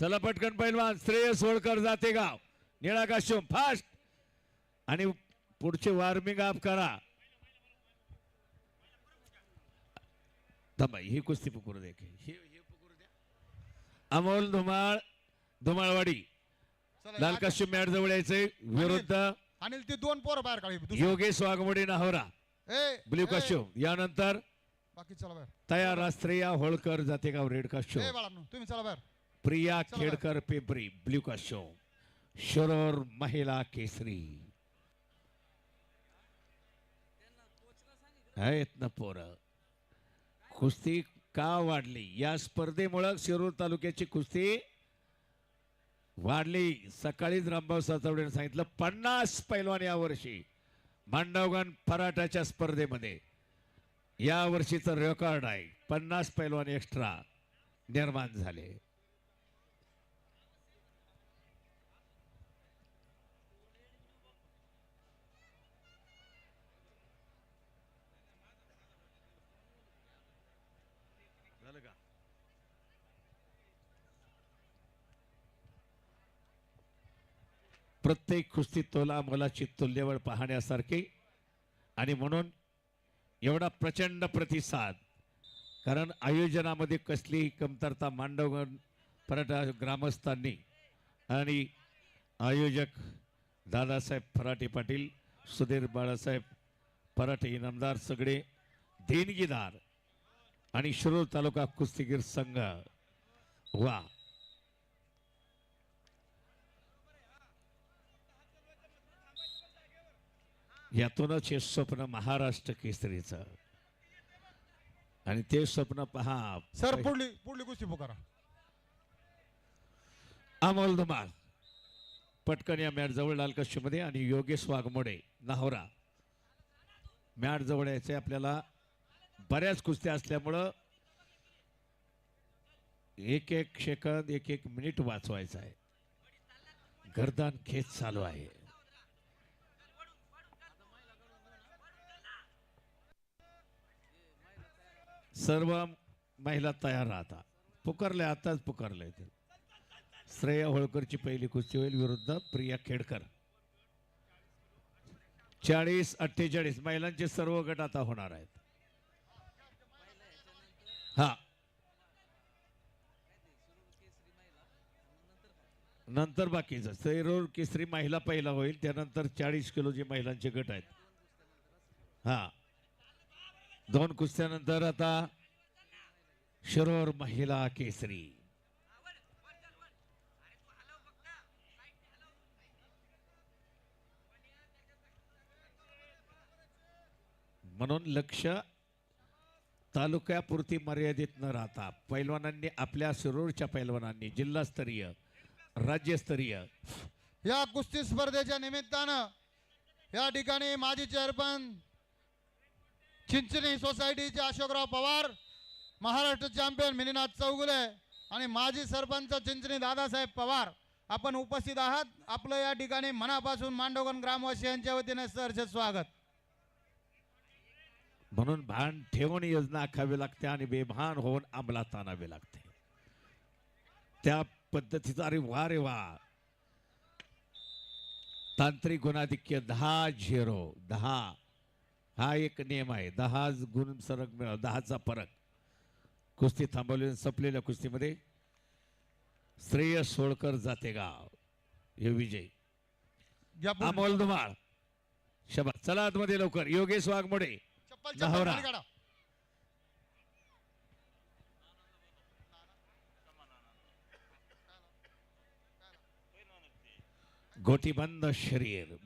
चला पटकन पैलवान श्रेय सोळकर जाते गाव. निळा काश्यम फास्ट आणि पुढचे वॉर्मिंग अप करा. थांबा ही कुस्ती पुकरू दे. अमोल धुमाळ धुमाळवाडी. लाल काश्यम मॅट जवळ यायचंय. विरुद्ध आणि ते दोन पोरं बाहेर काढी योगेश वाघमोडे नाहोरा. ब्ल्यू काश्यम यानंतर बाकी चला तयार रास्त्रिया होळकर जातेगाव रेड ए काश्यम तुम्ही चला बाहेर. प्रिया खेडकर पेपरी ब्ल्यू काश्यम शरोर महिला केसरी. आहेत ना पोरं. कुस्ती का वाढली? या स्पर्धेमुळं शिरूर तालुक्याची कुस्ती वाढली. सकाळीच रामभाऊ सातवडेने सांगितलं पन्नास पैलवान या वर्षी मांडवगण फराटाच्या स्पर्धेमध्ये. या वर्षीचं रेकॉर्ड आहे. पन्नास पैलवान एक्स्ट्रा निर्माण झालं. प्रत्येक कुस्ती तोला मोलाची तुल्यवळ पाहण्यासारखी. आणि म्हणून एवढा प्रचंड प्रतिसाद कारण आयोजनामध्ये कसलीही कमतरता मांडवगण फराटा ग्रामस्थांनी आणि आयोजक दादासाहेब फराटे पाटील सुधीर बाळासाहेब फराटे इनामदार सगळे देणगीदार आणि शिरूर तालुका कुस्तीगीर संघ. वा. यातूनच हे स्वप्न महाराष्ट्र केसरीचं. आणि ते स्वप्न पहा. सर पुढली पुढली कुस्ती पुकारा अमोल धुमाळ. पटकन या मॅट जवळ लाल मध्ये आणि योगेश वाघमोडे नाहोरा मॅट जवळ यायचे आपल्याला. बऱ्याच कुस्त्या असल्यामुळं एक एक सेकंद एक एक मिनिट वाचवायचा आहे गर्दन खेच चालू आहे. सर्व महिला तयार राहतात पुकारले आताच पुकारले ते श्रेया होळकरची पहिली कुस्ती होईल. विरुद्ध प्रिया खेडकर. चाळीस अठ्ठेचाळीस. महिलांचे सर्व गट आता होणार आहेत. हा. नंतर बाकीचं. सैरोर केसरी महिला पहिला होईल. त्यानंतर चाळीस किलो जे महिलांचे गट आहेत. हा. दोन कुस्त्यानंतर आता शिरोर महिला केसरी. म्हणून लक्ष तालुक्यापुरती मर्यादित न राहता पैलवानांनी आपल्या शिरूरच्या पैलवानांनी जिल्हास्तरीय राज्यस्तरीय या कुस्ती स्पर्धेच्या निमित्तानं या ठिकाणी माजी चेअरमन चिंचणी सोसायटीचे अशोकराव पवार महाराष्ट्र चॅम्पियन मिनीनाथ चौगुले आणि माजी सरपंच चिंचणी दादासाहेब पवार. आपण उपस्थित आहात. आपलं या ठिकाणी मनापासून मांडवगण ग्रामवासियांच्या वतीने सरचे स्वागत. म्हणून भान ठेवून योजना आखावी लागते आणि बेभान होऊन अंमलात आणावी लागते. त्या पद्धतीचा अरे वा रे वा. तांत्रिक गुणाधिक्य दहा झिरो दहा. हा एक नियम आहे. दहा गुण सरक मिळव दहाचा फरक कुस्ती थांबवली संपलेल्या कुस्तीमध्ये श्रेय सोळकर जातेगाव. हे विजय. अमोल धुमाळ. शबा चला आतमध्ये लवकर. योगेश वाघमोडे. काढा. गोटीबंद शरीर.